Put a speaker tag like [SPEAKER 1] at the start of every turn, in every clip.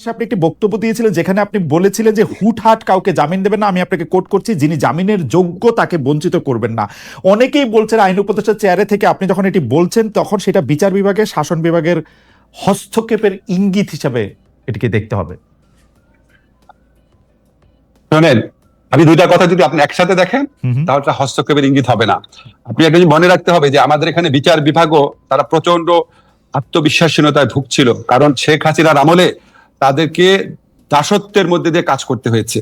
[SPEAKER 1] আপনি একটি বক্তব্য দিয়েছিলেন যেখানে আপনি বলেছিলেন যে হুটহাট কাউকে জামিন দেবেন না আমি আপনাকে কোট করছি যিনি জামিনের যোগ্য তাকে বঞ্চিত করবেন না। অনেকেই বলছেন আইন উপদেষ্টার চেয়ারে থেকে আপনি যখন এটি বলছেন তখন সেটা বিচার বিভাগের শাসন বিভাগের হস্তক্ষেপের ইঙ্গিত হিসাবে এটিকে দেখতে হবে।
[SPEAKER 2] শোনেন আমি দুইটা কথা যদি আপনি একসাথে দেখেন। তাহলে হস্তক্ষেপের ইঙ্গিত হবে না। আপনি একটা মনে রাখতে হবে যে আমাদের এখানে বিচার বিভাগও তারা প্রচণ্ড আত্মবিশ্বাসহীনতায় ভুগছিল। কারণ শেখ হাসিনার আমলে তাদেরকে দাসত্বের মধ্যে দিয়ে কাজ করতে হয়েছে।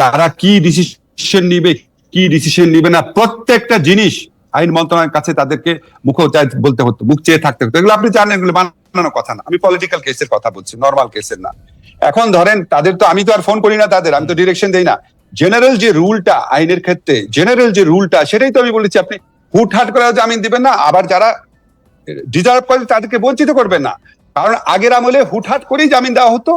[SPEAKER 2] তারা কি ডিসিশন নিবে, কি ডিসিশন নিবে না, প্রত্যেকটা জিনিস আইন মন্ত্রণালয়ের কাছে তাদেরকে মুখ বলতে হতো, মুখ চেয়ে থাকতে হতো। এগুলো আপনি জানেন, এগুলো বানানো কথা না। আমি পলিটিক্যাল কেসের কথা বলছি নর্মাল কেসের না। এখন ধরেন, তাদের তো আমি তো আর ফোন করি না তাদের, আমি তো ডিরেকশন দেই না। জেনারেল যে রুলটা আইনের ক্ষেত্রে জেনারেল যে রুলটা সেটাই তো আমি বলেছি, আপনি হুটহাট করে জামিন দিবেন না, আবার যারা ডিজার্ভ করে তাদেরকে বঞ্চিত করবেন না। কারণ আগের আমলে হুটহাট করেই জামিন দেওয়া হতো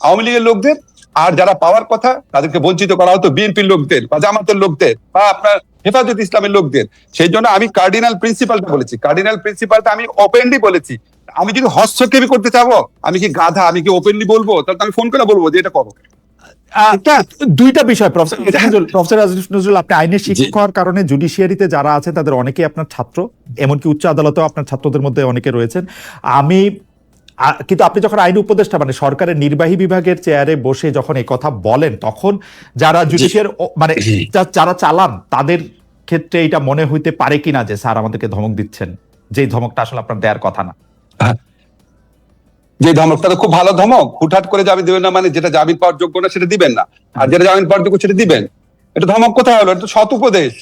[SPEAKER 2] আওয়ামী লীগের লোকদের। আর যারা পাওয়ার কথা তাদেরকে বঞ্চিত করা হতো বিএনপির লোকদের বা জামাতের লোকদের বা আপনার হেফাজত ইসলামের লোকদের। সেই জন্য আমি কার্ডিনাল প্রিন্সিপালটা বলেছি। কার্ডিনাল প্রিন্সিপালটা আমি ওপেনলি বলেছি। আমি যদি হস্তক্ষেপই করতে চাবো আমি কি গাধা আমি কি ওপেনলি বলব? তাহলে আমি ফোন করে বলব যে এটা করো।
[SPEAKER 1] দুইটা বিষয় প্রফেসর প্রফেসর নজরুল আপনি আইনের শিক্ষক হওয়ার কারণে জুডিশিয়ারিতে যারা আছেন তাদের অনেকেই আপনার ছাত্র। এমনকি উচ্চ আদালতেও আপনার ছাত্রদের মধ্যে অনেকে রয়েছেন। আমি কিন্তু আপনি যখন আইন উপদেষ্টা মানে সরকারের নির্বাহী বিভাগের চেয়ারে বসে যখন এই কথা বলেন তখন যারা জুডিশিয়ার মানে যারা চালান তাদের ক্ষেত্রে এটা মনে হইতে পারে কিনা যে স্যার আমাদেরকে ধমক দিচ্ছেন। যে ধমকটা আসলে আপনার দেওয়ার কথা না।
[SPEAKER 2] যে ধমকটা তো খুব ভালো ধমক হুটহাট করে জামিন দিবেন না মানে যেটা জামিন পাওয়ার যোগ্য না সেটা দিবেন না। আর যেটা জামিন পাওয়ার যোগ্য সেটা দিবেন। এটা ধমক কোথায় হলো? এটা তো সৎ উপদেশ।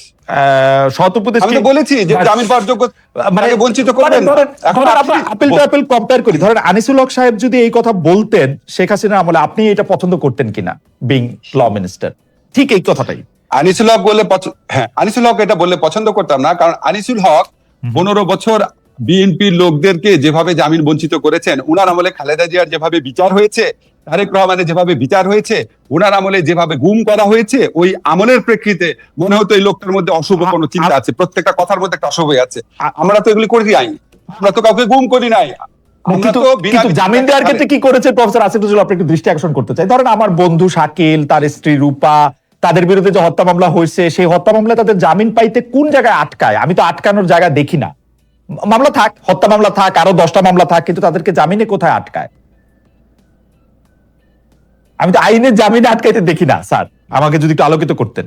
[SPEAKER 1] সৎ উপদেশ
[SPEAKER 2] আমি তো বলেছি যে জামিন পাওয়ার যোগ্য
[SPEAKER 1] মানে
[SPEAKER 2] বঞ্চিত করবেন। এখন
[SPEAKER 1] ধরেন
[SPEAKER 2] আপনি-
[SPEAKER 1] আমরা appeal to appeal compare করি। ধরেন আনিসুল হক সাহেব যদি এই কথা বলতেন শেখ হাসিনার আমলে আপনি এটা পছন্দ করতেন কিনা? বিং ল মিনিস্টার ঠিক এই কথাটাই।
[SPEAKER 2] আনিসুল হক বললে হ্যাঁ আনিসুল হক এটা বললে পছন্দ করতাম না কারণ আনিসুল হক পনেরো বছর বিএনপির লোকদেরকে যেভাবে জামিন বঞ্চিত করেছেন উনার আমলে খালেদা জিয়ার যেভাবে বিচার হয়েছে তারেক রহমানের যেভাবে বিচার হয়েছে উনার আমলে যেভাবে গুম করা হয়েছে ওই আমলের প্রেক্ষিতে মনে হতো এই লোকটার মধ্যে অশুভ কোনো চিন্তা আছে প্রত্যেকটা কথার মধ্যে একটা অশুভ আছে। আমরা তো এগুলি করি নাই আমরা তো কাউকে গুম করি নাই।
[SPEAKER 1] জামিন দেওয়ার ক্ষেত্রে কি করেছে প্রফেসর আসিফ নজরুল? আপনি একটু দৃষ্টি আকর্ষণ করতে চাই। ধরেন আমার বন্ধু শাকিল তার স্ত্রী রূপা তাদের বিরুদ্ধে যে হত্যা মামলা হয়েছে সেই হত্যা মামলায় তাদের জামিন পাইতে কোন জায়গায় আটকায়? আমি তো আটকানোর জায়গা দেখি না। মামলা থাক হত্যা মামলা থাক আরও দশটা মামলা থাক কিন্তু তাদেরকে জামিনে কোথায় আটকায়? আমি তো আইনের জামিনে আটকাইতে দেখি না স্যার। আমাকে যদি একটু আলোকিত করতেন।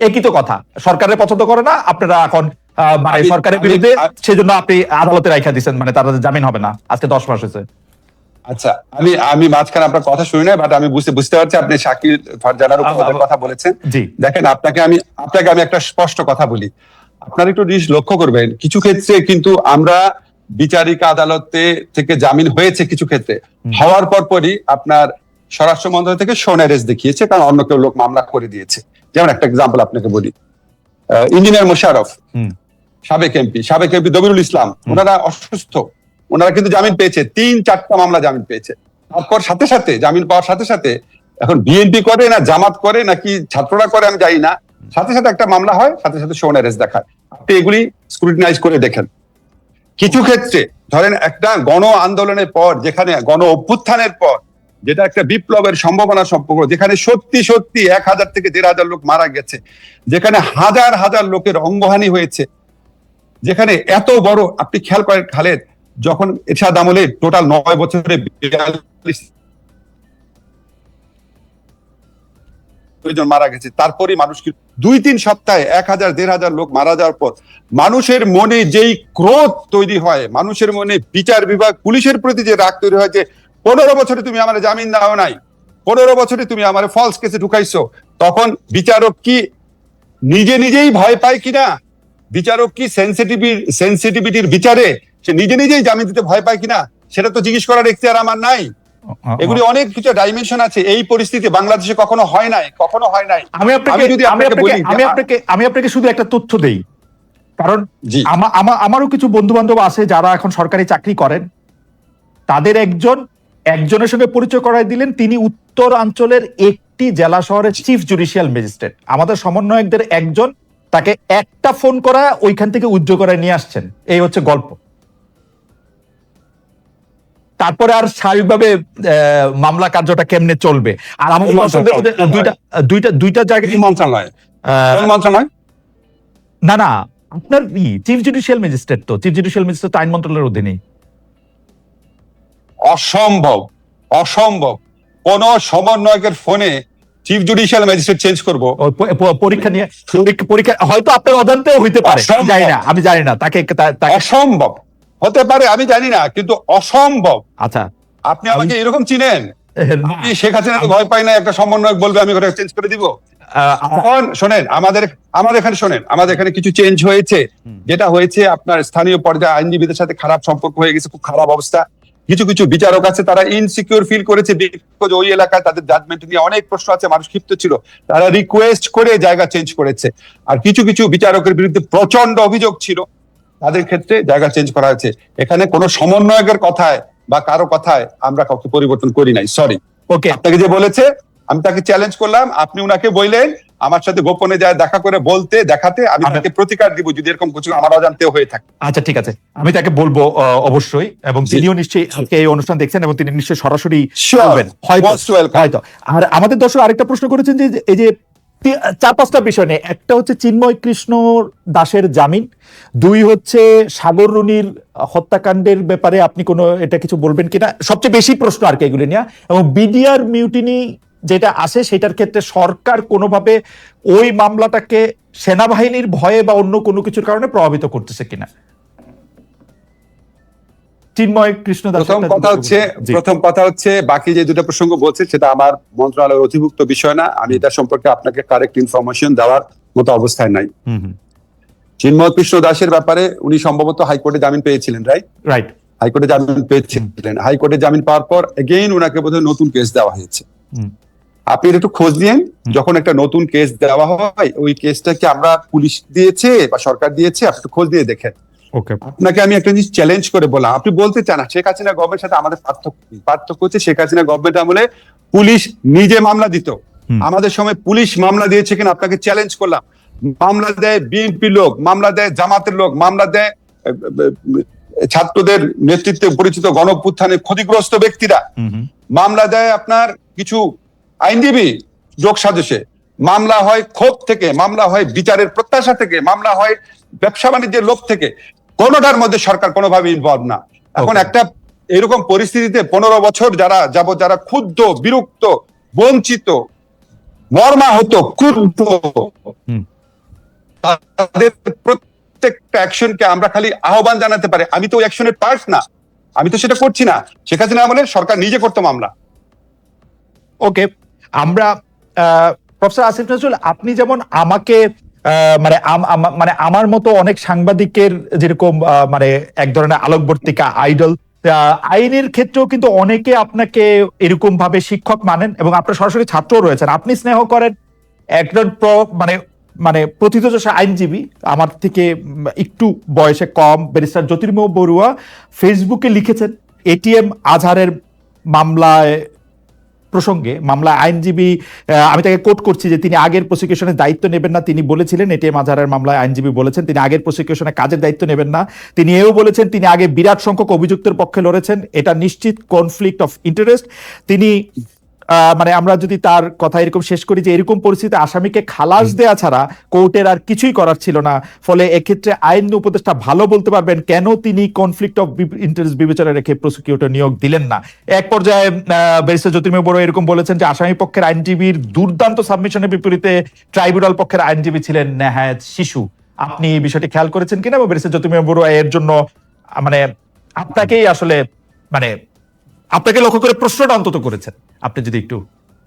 [SPEAKER 1] একই তো কথা। সরকারের পছন্দ করে না আপনারা এখন মানে সরকারের বিরুদ্ধে সেজন্য আপনি আদালতে রাখা দিচ্ছেন মানে তাদের জামিন হবে না। আজকে দশ মাস হয়েছে।
[SPEAKER 2] আচ্ছা আমি আমি মাঝখানে আপনার কথা শুনি নাই বাট আমি বুঝতে বুঝতে পারছি আপনি শাকিল ফারজানার উপর কথা বলেছেন।
[SPEAKER 1] জি।
[SPEAKER 2] দেখেন আপনাকে আমি আপনাকে আমি একটা স্পষ্ট কথা বলি। আপনার একটু জিনিস লক্ষ্য করবেন কিছু ক্ষেত্রে কিন্তু আমরা বিচারিক আদালতে থেকে জামিন হয়েছে কিছু ক্ষেত্রে। হওয়ার পর পরই আপনার স্বরাষ্ট্র মন্ত্রণালয় থেকে সোনারেস দেখিয়েছে কারণ অন্য কেউ লোক মামলা করে দিয়েছে। যেমন একটা এক্সাম্পল আপনাকে বলি। ইঞ্জিনিয়ার মোশারফ সাবেক এমপি সাবেক এমপি দবিরুল ইসলাম ওনারা অসুস্থ। ওনারা কিন্তু জামিন পেয়েছে তিন চারটা মামলা জামিন পেয়েছে। তারপর সাথে সাথে জামিন পাওয়ার সাথে সাথে এখন বিএনপি করে না জামাত করে নাকি ছাত্ররা করে আমি জানি না। সাথে সাথে একটা মামলা হয় সাথে সাথে শোন অ্যারেস্ট দেখায়। আপনি এগুলি স্ক্রুটিনাইজ করে দেখেন। কিছু ক্ষেত্রে ধরেন একটা গণ আন্দোলনের পর যেখানে গণ অভ্যুত্থানের পর যেটা একটা বিপ্লবের সম্ভাবনা সম্পর্ক, যেখানে সত্যি সত্যি এক হাজার থেকে দেড় হাজার লোক মারা গেছে, যেখানে হাজার হাজার লোকের অঙ্গহানি হয়েছে, যেখানে এত বড়, আপনি খেয়াল করেন খালেদ, যখন এরশাদ আমলে টোটাল নয় বছরে বিয়াল্লিশ মারা গেছে তারপরে মানুষ কি, দুই তিন সপ্তাহে এক হাজার, দেড় হাজার লোক মারা যাওয়ার পর মানুষের মনে যেই ক্রোধ তৈরি হয়, মানুষের মনে বিচার বিভাগ, পুলিশের প্রতি যে রাগ তৈরি হয় যে পনেরো বছরে তুমি আমার জামিন দাও নাই পনেরো বছরে তুমি আমার ফলস কেসে ঢুকাইছো। তখন বিচারক কি নিজে নিজেই ভয় পায় কিনা? বিচারক কি সেন্সিটিভি সেন্সিটিভিটির বিচারে সে নিজে নিজেই জামিন দিতে ভয় পায় কিনা? সেটা তো জিজ্ঞেস করার এখতিয়ার আমার নাই। এগুলি অনেক কিছু ডাইমেনশন আছে। এই পরিস্থিতি বাংলাদেশে কখনো হয় নাই কখনো হয় নাই।
[SPEAKER 1] আমি আপনাকে
[SPEAKER 2] যদি
[SPEAKER 1] আমি
[SPEAKER 2] আপনাকে
[SPEAKER 1] আমি আপনাকে আমি আপনাকে শুধু একটা তথ্য দেই। কারণ আমারও কিছু বন্ধু বান্ধব আছে যারা এখন সরকারি চাকরি করেন। তাদের একজন একজনের সঙ্গে পরিচয় করাই দিলেন তিনি উত্তর উত্তরাঞ্চলের একটি জেলা শহরের চিফ জুডিশিয়াল ম্যাজিস্ট্রেট আমাদের সমন্বয়কদের একজন তাকে একটা ফোন করা ওইখান থেকে উজ্জ্ব করায় নিয়ে আসছেন। এই হচ্ছে গল্প। তারপরে আর স্বাভাবিকভাবে আহ, মামলা কার্যটা কেমনে চলবে? আর আমার। দুইটা দুইটা দুইটা জায়গায়
[SPEAKER 2] মন্ত্রণালয়। মন্ত্রণালয়?
[SPEAKER 1] না না আপনার চিফ জুডিশিয়াল ম্যাজিস্ট্রেট তো। চিফ জুডিশিয়াল ম্যাজিস্ট্রেট তো আইন মন্ত্রণালয়ের অধীনে
[SPEAKER 2] অসম্ভব অসম্ভব। কোন সমন্বয়কের ফোনে চিফ জুডিশিয়াল ম্যাজিস্ট্রেট চেঞ্জ করব।
[SPEAKER 1] পরীক্ষা নিয়ে পরীক্ষা- হয়তো আপনার অজান্তেও হইতে পারে। জানি না আমি জানি না তাকে
[SPEAKER 2] অসম্ভব। হতে পারে আমি জানি না কিন্তু অসম্ভব।
[SPEAKER 1] আচ্ছা।
[SPEAKER 2] আপনি আমাকে এরকম চিনেন? আমি শেখ হাসিনা ভয় পাই না একটা সমন্বয়ক বলবে আমি ওটা চেঞ্জ করে দিব? এখন শোনেন আমাদের আমাদের এখানে শোনেন আমাদের এখানে কিছু চেঞ্জ হয়েছে। যেটা হয়েছে আপনার স্থানীয় পর্যায়ে আইনজীবীদের সাথে খারাপ সম্পর্ক হয়ে গেছে খুব খারাপ অবস্থা। কিছু কিছু বিচারক আছে তারা ইনসিকিউর ফিল করেছে বিকজ ওই এলাকায় তাদের জাজমেন্ট নিয়ে অনেক প্রশ্ন আছে মানুষ ক্ষিপ্ত ছিল। তারা রিকোয়েস্ট করে জায়গা চেঞ্জ করেছে। আর কিছু কিছু বিচারকের বিরুদ্ধে প্রচণ্ড অভিযোগ ছিল। তাদের ক্ষেত্রে জায়গা চেঞ্জ করা হয়েছে। এখানে কোনো সমন্বয়কের কথায় বা কারও কথায় আমরা কাউকে পরিবর্তন করি নাই। সরি
[SPEAKER 1] ওকে
[SPEAKER 2] আপনাকে যে বলেছে আমি তাকে চ্যালেঞ্জ করলাম আপনি উনাকে বললেন আমার সাথে গোপনে যায় দেখা করে বলতে দেখাতে আমি
[SPEAKER 1] আমি-
[SPEAKER 2] তাকে প্রতিকার দিব যদি এরকম কিছু আমার অজান্তেও হয়ে থাকে।
[SPEAKER 1] আচ্ছা ঠিক আছে। আমি তাকে বলব অবশ্যই এবং। তিনিও নিশ্চয়ই আজকে এই অনুষ্ঠান দেখছেন এবং তিনি নিশ্চয়ই সরাসরি হয়তো আর আমাদের দর্শক আরেকটা প্রশ্ন করেছেন যে এই যে চার পাঁচটা বিষয় নিয়ে একটা হচ্ছে চিন্ময় কৃষ্ণ দাসের জামিন দুই হচ্ছে সাগর রুনির হত্যাকাণ্ডের ব্যাপারে আপনি কোনো এটা কিছু বলবেন কিনা? সবচেয়ে বেশি প্রশ্ন আর কি এগুলি নিয়ে। এবং বিডিআর মিউটিনি যেটা আসে সেটার ক্ষেত্রে সরকার কোনোভাবে ওই মামলাটাকে সেনাবাহিনীর ভয়ে বা অন্য কোনো কিছুর কারণে প্রভাবিত করতেছে কিনা? চিন্ময় কৃষ্ণ
[SPEAKER 2] প্রথম কথা হচ্ছে প্রথম কথা হচ্ছে বাকি যে দুটো প্রসঙ্গ বলছে সেটা আমার মন্ত্রণালয়ের অধিভুক্ত বিষয় না। আমি এটা সম্পর্কে আপনাকে কারেক্ট ইনফরমেশন দেওয়ার মতো অবস্থায় নাই। চিন্ময় কৃষ্ণ দাসের ব্যাপারে উনি সম্ভবত হাইকোর্টে জামিন পেয়েছিলেন রাইট
[SPEAKER 1] রাইট
[SPEAKER 2] হাইকোর্টে জামিন পেয়েছিলেন। হাইকোর্টে জামিন পাওয়ার পর এগেইন ওনাকে বোধহয় নতুন কেস দেওয়া হয়েছে। আপনি একটু খোঁজ নিয়েন। যখন একটা নতুন কেস দেওয়া হয় ওই কেসটা কি আমরা পুলিশ দিয়েছে বা সরকার দিয়েছে আপনি একটু খোঁজ দিয়ে দেখেন।
[SPEAKER 1] ওকে।
[SPEAKER 2] আপনাকে আমি একটা জিনিস চ্যালেঞ্জ করে বললাম। আপনি বলতে চান না শেখ হাসিনা গভর্নমেন্টের সাথে আমাদের পার্থক্য পার্থক্য হচ্ছে শেখ হাসিনা গভর্নমেন্ট আমলে পুলিশ নিজে মামলা দিত। আমাদের সময় পুলিশ মামলা দিয়েছে কিনা আপনাকে চ্যালেঞ্জ করলাম। মামলা দেয় বিএনপি লোক মামলা দেয় জামাতের লোক মামলা দেয় ছাত্রদের নেতৃত্বে পরিচিত গণপুত্থানের ক্ষতিগ্রস্ত ব্যক্তিরা। মামলা দেয় আপনার কিছু আইনজীবী যোগ সাজসে মামলা হয় ক্ষোভ থেকে মামলা হয় বিচারের প্রত্যাশা থেকে মামলা হয় ব্যবসা বাণিজ্যের লোক থেকে কোনোটার মধ্যে সরকার কোনোভাবে ইনভলভ না। এখন একটা এরকম পরিস্থিতিতে পনেরো বছর যারা যাব যারা ক্ষুব্ধ বিরক্ত বঞ্চিত মর্মাহত ক্ষুব্ধ
[SPEAKER 1] হুম।
[SPEAKER 2] তাদের প্রত্যেকটা অ্যাকশনকে আমরা খালি আহ্বান জানাতে পারি। আমি তো অ্যাকশনের পার্ট না। আমি তো সেটা করছি না। শেখ হাসিনা আমলে সরকার নিজে করতো মামলা।
[SPEAKER 1] ওকে আমরা প্রফেসর আসিফ নজরুল, আপনি যেমন আমাকে মানে মানে আমার মতো অনেক সাংবাদিকের যেরকম মানে এক ধরনের আলোকবর্তিকা আইডল আইনের ক্ষেত্রেও কিন্তু অনেকে আপনাকে এরকম ভাবে শিক্ষক মানেন এবং আপনার সরাসরি ছাত্রও রয়েছেন। আপনি স্নেহ করেন, একজন মানে মানে প্রথিতযশা আইনজীবী, আমার থেকে একটু বয়সে কম, ব্যারিস্টার জ্যোতির্ময় বড়ুয়া, ফেসবুকে লিখেছেন, এটিএম আজহারের মামলায় প্রসঙ্গে মামলা আইনজীবী আমি তাকে কোট করছি যে তিনি আগের প্রসিকিউশনের দায়িত্ব নেবেন না, তিনি বলেছিলেন এটিএম আজহারের মামলায় আইনজীবী বলেছেন, তিনি আগের প্রসিকিউশনে কাজের দায়িত্ব নেবেন না, তিনি এও বলেছেন, তিনি আগে বিরাট সংখ্যক অভিযুক্তের পক্ষে লড়েছেন, এটা নিশ্চিত কনফ্লিক্ট অফ ইন্টারেস্ট তিনি মানে আমরা যদি তার কথা এরকম শেষ করি যে এরকম পরিস্থিতি আসামিকে খালাস দেয়া ছাড়া কোর্টের আর কিছুই করার ছিল না। ফলে এক্ষেত্রে আইন উপদেষ্টা ভালো বলতে পারবেন কেন তিনি কনফ্লিক্ট অফ ইন্টারেস্ট বিবেচনা রেখে প্রসিকিউটর নিয়োগ দিলেন না। এক পর্যায়ে ব্যারিস্টার জ্যোতির্ময় বড় এরকম বলেছেন যে আসামি পক্ষের আইনজীবীর দুর্দান্ত সাবমিশনের বিপরীতে ট্রাইব্যুনাল পক্ষের আইনজীবী ছিলেন নেহায়ত শিশু। আপনি এই বিষয়টি খেয়াল করেছেন কিনা? বা ব্যারিস্টার জ্যোতির্ময় বড় এর জন্য মানে আপনাকেই আসলে মানে আপনাকে লক্ষ্য করে প্রশ্নটা অন্তত করেছেন। আপনি যদি একটু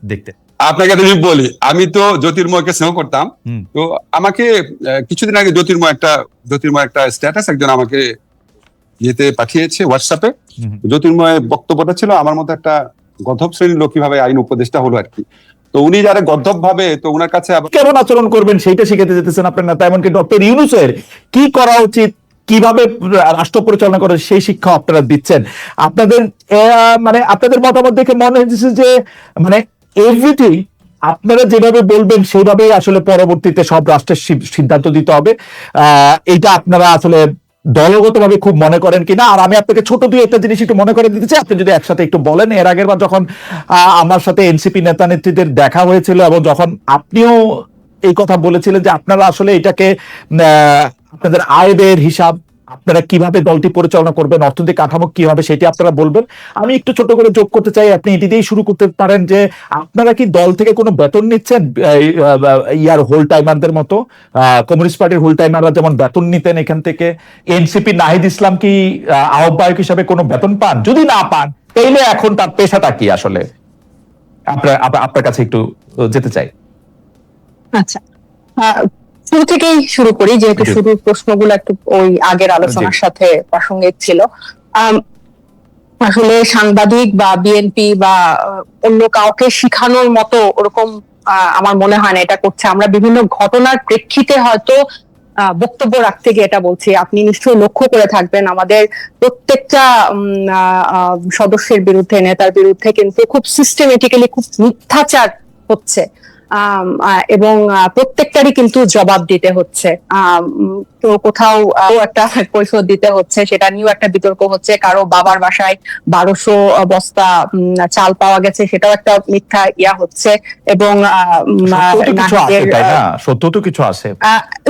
[SPEAKER 1] দেখতে
[SPEAKER 2] আপনাকে যদি বলি আমি তো জ্যোতির্ময়কে স্নেহ করতাম। তো আমাকে কিছুদিন আগে জ্যোতির্ময় একটা জ্যোতির্ময় একটা স্ট্যাটাস একজন আমাকে ইয়েতে পাঠিয়েছে হোয়াটসঅ্যাপে। জ্যোতির্ময় বক্তব্যটা ছিল আমার মতো একটা গধব শ্রেণির লোক কীভাবে আইন উপদেষ্টা হলো আর কি। তো উনি যারা গধব ভাবে তো ওনার কাছে
[SPEAKER 1] কেমন আচরণ করবেন সেইটা শিখাতে যেতেছেন আপনার নেতা এমনকি ডক্টর ইউনুসের কি করা উচিত কীভাবে রাষ্ট্র পরিচালনা করে সেই শিক্ষা আপনারা দিচ্ছেন? আপনাদের মানে আপনাদের মতামত দেখে মনে হয়েছে যে মানে এভরিথিং আপনারা যেভাবে বলবেন সেইভাবেই আসলে পরবর্তীতে সব রাষ্ট্রের সিদ্ধান্ত দিতে হবে। এইটা আপনারা আসলে দলগতভাবে খুব মনে করেন কিনা? আর আমি আপনাকে ছোট দুই একটা জিনিস একটু মনে করে দিতে চাই। আপনি যদি একসাথে একটু বলেন, এর আগের বার যখন আমার সাথে এনসিপি নেতা নেত্রীদের দেখা হয়েছিল এবং যখন আপনিও এই কথা বলেছিলেন যে আপনারা আসলে এটাকে আপনাদের আয় ব্যয়ের হিসাব আপনারা কীভাবে দলটি পরিচালনা করবেন অর্থনৈতিক কাঠামো কি হবে সেটি আপনারা বলবেন আমি একটু ছোট করে যোগ করতে চাই আপনি এটি দিয়েই শুরু করতে পারেন যে আপনারা কি দল থেকে কোনো বেতন নিচ্ছেন? ইয়ার হোল টাইমারদের মতো কমিউনিস্ট পার্টির হোল টাইমাররা যেমন বেতন নিতেন এখান থেকে এনসিপি নাহিদ ইসলাম কি আহ, আহ্বায়ক হিসাবে কোনো বেতন পান? যদি না পান তাইলে এখন তার পেশাটা কি আসলে? আপনার আপনার কাছে একটু যেতে চাই।
[SPEAKER 3] আচ্ছা শুরু থেকেই শুরু করি যেহেতু। শুরুর প্রশ্নগুলো একটু ওই আগের আলোচনার সাথে প্রাসঙ্গিক ছিল। আসলে সাংবাদিক বা বিএনপি বা অন্য কাউকে শিখানোর মতো ওরকম আমার মনে হয় না এটা করছে। আমরা বিভিন্ন ঘটনার প্রেক্ষিতে হয়তো আহ, বক্তব্য রাখতে গিয়ে এটা বলছি। আপনি নিশ্চয়ই লক্ষ্য করে থাকবেন আমাদের প্রত্যেকটা সদস্যের বিরুদ্ধে নেতার বিরুদ্ধে কিন্তু খুব সিস্টেমেটিক্যালি খুব মিথ্যাচার হচ্ছে। আহ, এবং প্রত্যেকটারই কিন্তু জবাব দিতে হচ্ছে। তো কোথাও একটা কৈফত দিতে হচ্ছে সেটা নিয়েও একটা বিতর্ক হচ্ছে। কারও বাবার বাসায় বারোশো বস্তা চাল পাওয়া গেছে সেটাও একটা মিথ্যা ইয়া হচ্ছে। এবং
[SPEAKER 1] সত্য তো কিছু আছে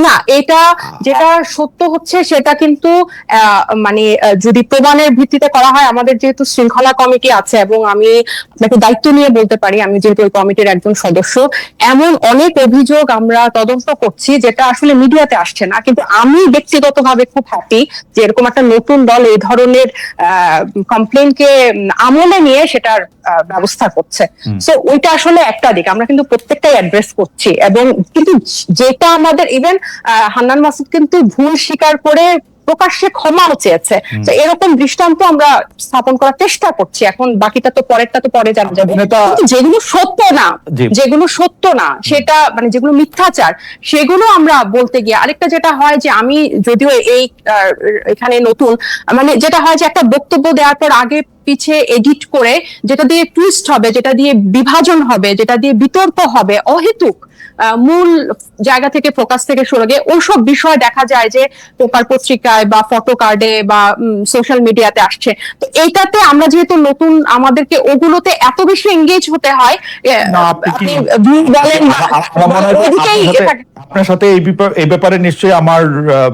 [SPEAKER 1] না?
[SPEAKER 3] এটা যেটা সত্য হচ্ছে সেটা কিন্তু আহ, মানে যদি প্রমাণের ভিত্তিতে করা হয় আমাদের যেহেতু শৃঙ্খলা কমিটি আছে এবং আমি আপনাকে দায়িত্ব নিয়ে বলতে পারি আমি যেহেতু ওই কমিটির একজন সদস্য এমন অনেক অভিযোগ আমরা তদন্ত করছি যেটা আসলে মিডিয়াতে আসছে না। কিন্তু আমি ব্যক্তিগতভাবে খুব হ্যাপি যে এরকম একটা নতুন দল এই ধরনের কমপ্লেনকে আমলে নিয়ে সেটার ব্যবস্থা করছে। তো ওইটা আসলে একটা দিক। আমরা কিন্তু প্রত্যেকটাই অ্যাড্রেস করছি এবং কিন্তু যেটা আমাদের ইভেন হান্নান মাসুদ কিন্তু ভুল স্বীকার করে প্রকাশ্যে ক্ষমাও চেয়েছে। তো এরকম দৃষ্টান্ত আমরা স্থাপন করার চেষ্টা করছি। এখন বাকিটা তো পরেরটা তো পরে জানা যাবে। কিন্তু যেগুলো সত্য না যেগুলো সত্য না সেটা মানে যেগুলো মিথ্যাচার সেগুলো আমরা বলতে গিয়ে আরেকটা যেটা হয় যে আমি যদিও এই এখানে নতুন মানে যেটা হয় যে একটা বক্তব্য দেওয়ার পর আগে পিছে এডিট করে যেটা দিয়ে টুইস্ট হবে যেটা দিয়ে বিভাজন হবে যেটা দিয়ে বিতর্ক হবে অহেতুক। মূল জায়গা থেকে ফোকাস থেকে সরে গিয়ে ওসব বিষয় দেখা যায় যে পেপার পত্রিকায় বা ফটো কার্ডে বা সোশ্যাল মিডিয়াতে আসছে। তো এইটাতে আমরা যেহেতু নতুন আমাদেরকে ওগুলোতে এত বেশি এঙ্গেজ হতে হয় বলেন
[SPEAKER 1] আপনার সাথে- এই ব্যাপারে নিশ্চয়ই আমার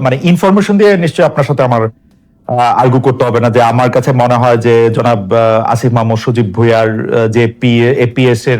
[SPEAKER 1] মানে ইনফরমেশন দিয়ে নিশ্চয়ই আপনার সাথে আমার আর্গু করতে হবে না যে আমার কাছে মনে হয় যে জনাব আসিফ মাহমুদ সজীব ভুইয়ার যে পি এপিএস এর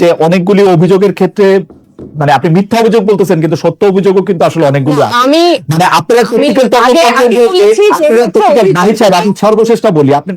[SPEAKER 1] যে অনেকগুলি অভিযোগের ক্ষেত্রে মানে আপনি মিথ্যা অভিযোগ বলতেছেন কিন্তু সত্য অভিযোগও কিন্তু আসলে অনেকগুলো।
[SPEAKER 3] আমি
[SPEAKER 1] মানে আপনারা সর্বশেষটা বলি আপনি